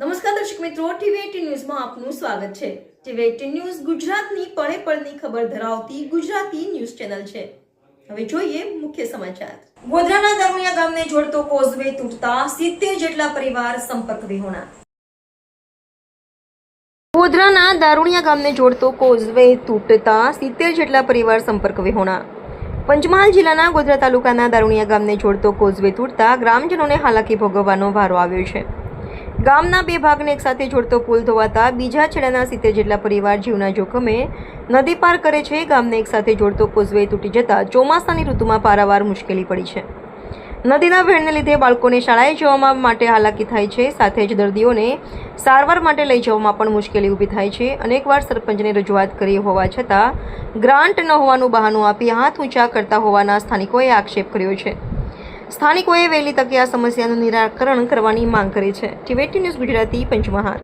નમસ્કાર દર્શક મિત્રો, ટીવી એટીન ન્યૂઝમાં આપનું સ્વાગત છે. ટીવી એટીન ન્યૂઝ ગુજરાતની પળે પળની ખબર ધરાવતી ગુજરાતી ન્યૂઝ ચેનલ છે. હવે જોઈએ મુખ્ય સમાચાર. ગોધરાના દરમિયા ગામને જોડતો કોઝવે તૂટતા સિત્તેર જેટલા પરિવાર સંપર્ક વિહોણા. ગોધરાના દારૂણિયા ગામને જોડતો કોઝવે તૂટતા સિત્તેર જેટલા પરિવાર સંપર્ક વિહોણા. પંચમહાલ જિલ્લાના ગોધરા તાલુકાના દારૂણિયા ગામને જોડતો કોઝવે તૂટતા ગ્રામજનોને હાલાકી ભોગવવાનો વારો આવ્યો છે. ગામના બે ભાગને એકસાથે જોડતો પુલ ધોવાતા બીજા છેડાના સિત્તેર જેટલા પરિવાર જીવના જોખમે નદી પાર કરે છે. ગામને એકસાથે જોડતો કોઝવે તૂટી જતા ચોમાસાની ઋતુમાં પારાવાર મુશ્કેલી પડી છે. નદીના વહેણને લીધે બાળકોને શાળાએ જવામાં માટે હાલાકી થાય છે. સાથે જ દર્દીઓને સારવાર માટે લઈ જવામાં પણ મુશ્કેલી ઊભી થાય છે. અનેકવાર સરપંચને રજૂઆત કરી હોવા છતાં ગ્રાન્ટ ન હોવાનું બહાનું આપી હાથ ઊંચા કરતા હોવાના સ્થાનિકોએ આક્ષેપ કર્યો છે. સ્થાનિકોએ વહેલી તકે આ સમસ્યાનું નિરાકરણ કરવાની માંગ કરી છે. ટીવેટી ન્યૂઝ ગુજરાતી પંચમહાલ.